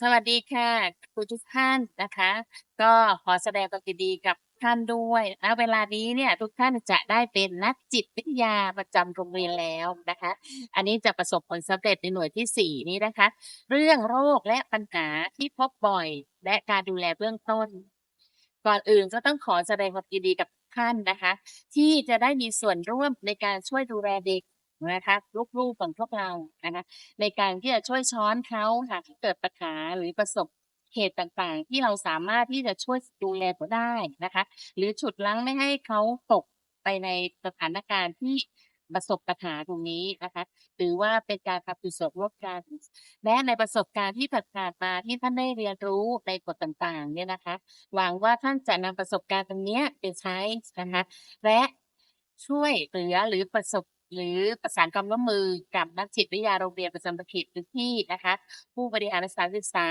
สวัสดีค่ะครูทุกท่านนะคะ ก็ขอแสดงความยินดีกับท่านด้วยณเวลานี้เนี่ยทุกท่านจะได้เป็นนักจิตวิทยาประจำโรงเรียนแล้วนะคะ อันนี้จะประสบผลสำเร็จในหน่วยที่ 4 นี้นะคะ เรื่องโรคและปัญหาที่พบบ่อย และการดูแลเบื้องต้น ก่อนอื่นก็ต้องขอแสดงความยินดีกับท่านนะคะ ที่จะได้มีส่วนร่วมในการช่วยดูแลเด็ก นะคะลูกๆของพวกเรานะคะในการที่จะช่วยช้อนเขาหากเกิดปัญหาหรือประสบเหตุต่างๆ ที่เราสามารถที่จะช่วยดูแลเขาได้นะคะ หรือฉุดรั้งไม่ให้เขาตกไปในสถานการณ์ที่ประสบปัญหาตรงนี้นะคะหรือว่าเป็นการทำกุศลร่วมกันและในประสบการณ์ที่ผ่านมาที่ท่านได้เรียนรู้ในบทต่างๆ เนี่ยนะคะ หวังว่าท่านจะนำประสบการณ์ตรงนี้ไปใช้นะคะ และช่วยเหลือหรือประสบ หรือประสานความร่วมมือกับนักจิตวิทยาโรงเรียนประจำเขตพื้นที่นะคะ ผู้บริหารสถานศึกษา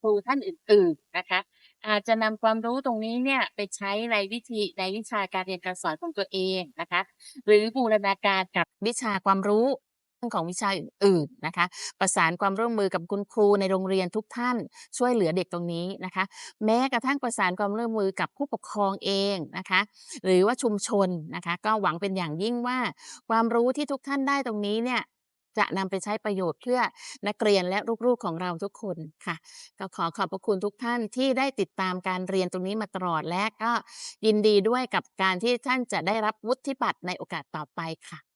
ครูท่านอื่น ๆนะคะ อาจจะนำความรู้ตรงนี้เนี่ยไปใช้ในวิธีในวิชาการเรียนการสอนของตัวเองนะคะ หรือบูรณาการกับวิชาความรู้ ของวิชาอื่นๆนะคะ ประสานความร่วมมือกับคุณครูในโรงเรียนทุกท่านช่วยเหลือเด็กตรงนี้นะคะ แม้กระทั่งประสานความร่วมมือกับผู้ปกครองเองนะคะ หรือว่าชุมชนนะคะ ก็หวังเป็นอย่างยิ่งว่า ความรู้ที่ทุกท่านได้ตรงนี้เนี่ยจะนำไปใช้ประโยชน์เพื่อนักเรียนและลูกๆของเราทุกคนค่ะ ก็ขอขอบพระคุณทุกท่านที่ได้ติดตามการเรียนตรงนี้มาตลอดและก็ยินดีด้วยกับการที่ท่านจะได้รับวุฒิบัตรในโอกาสต่อไปค่ะ